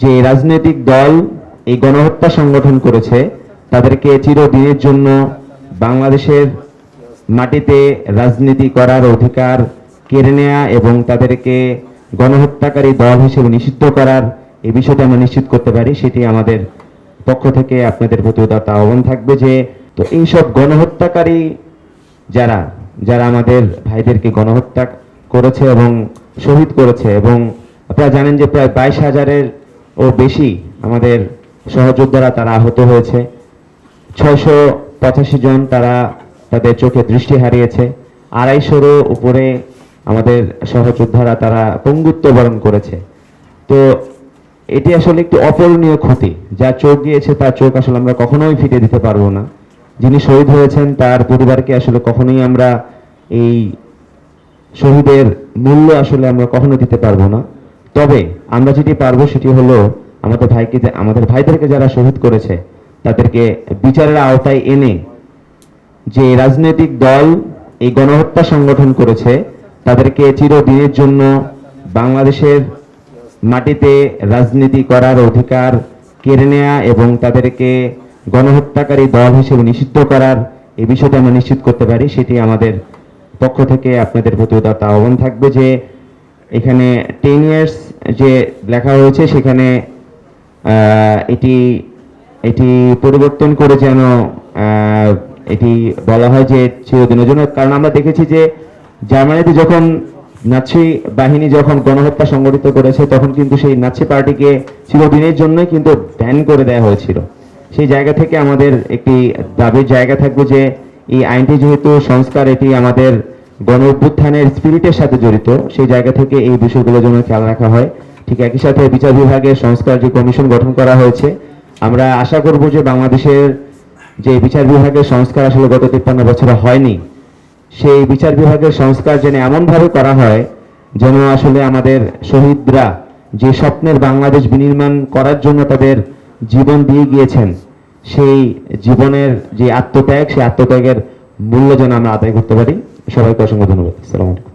যে রাজনৈতিক দল এই গণহত্যা সংগঠন করেছে, তাদেরকে চিরদিনের জন্য বাংলাদেশের মাটিতে রাজনীতি করার অধিকার কেড়ে নেওয়া এবং তাদেরকে গণহত্যাকারী দল হিসেবে নিষিদ্ধ করার এই বিষয়টা আমরা নিশ্চিত করতে পারি, সেটি আমাদের পক্ষ থেকে আপনাদের প্রতি উদারতা আহ্বান থাকবে যে, তো এইসব গণহত্যাকারী যারা যারা আমাদের ভাইদেরকে গণহত্যা করেছে এবং শহীদ করেছে এবং আপনারা জানেন যে প্রায় বাইশ হাজারের ও বেশি আমাদের সহযোদ্ধারা তারা আহত হয়েছে। ছয়শো পঁচাশি জন তারা তাদের চোখে দৃষ্টি হারিয়েছে। আড়াইশোরও উপরে আমাদের সহযোদ্ধারা তারা পঙ্গুত্ব বরণ করেছে। তো এটি আসলে একটি অপরণীয় ক্ষতি। যা চোখ গিয়েছে তার চোখ আসলে আমরা কখনোই ফিরে দিতে পারব না। যিনি শহীদ হয়েছেন তার পরিবারকে আসলে কখনোই আমরা এই শহীদের মূল্য আসলে আমরা কখনো দিতে পারব না। তবে আমরা যেটি পারব সেটি হলো আমাদের ভাইকে আমাদের ভাইদেরকে যারা শহীদ করেছে, তাদেরকে বিচারের আওতায় এনে যে রাজনৈতিক দল এই গণহত্যা সংগঠন করেছে, তাদেরকে চিরদিনের জন্য বাংলাদেশের মাটিতে রাজনীতি করার অধিকার কেড়ে নেয়া এবং তাদেরকে গণহত্যাকারী দল হিসেবে নিষিদ্ধ করার এই বিষয়টা আমরা নিশ্চিত করতে পারি। সেটি আমাদের পক্ষ থেকে আপনাদের প্রতি উদারতা আহ্বান থাকবে যে এখানে টেন ইয়ার্স যে লেখা হয়েছে সেখানে এটি এটি পরিবর্তন করে যেন এটি বলা হয় যে চিরদিনের জন্য কারণ আমরা দেখেছি যে জার্মানিতে যখন নাৎসি বাহিনী যখন গণহত্যা সংগঠিত করেছে, তখন কিন্তু সেই নাৎসি পার্টিকে চিরদিনের জন্যই কিন্তু ব্যান করে দেওয়া হয়েছিল। সেই জায়গা থেকে আমাদের একটি দাবির জায়গা থাকবে যে এই আইনটি যেহেতু সংস্কার, এটি আমাদের গণ অভ্যুত্থানের স্পিরিটের সাথে জড়িত, সেই জায়গা থেকে এই বিষয়গুলোর জন্য খেয়াল রাখা হয়। ঠিক একই সাথে বিচার বিভাগের সংস্কার যে কমিশন গঠন করা হয়েছে, আমরা আশা করব যে বাংলাদেশের যে বিচার বিভাগের সংস্কার আসলে গত তিপ্পান্ন বছরে হয়নি, সেই বিচার বিভাগের সংস্কার যেন এমনভাবে করা হয় যেন আসলে আমাদের শহীদরা যে স্বপ্নের বাংলাদেশ বিনির্মাণ করার জন্য তাদের জীবন দিয়ে গিয়েছেন, সেই জীবনের যে আত্মত্যাগ, সেই আত্মত্যাগের মূল্য যেন আমরা আদায় করতে পারি। সবাইকে অসংখ্য ধন্যবাদ। সালাম আলাইকুম।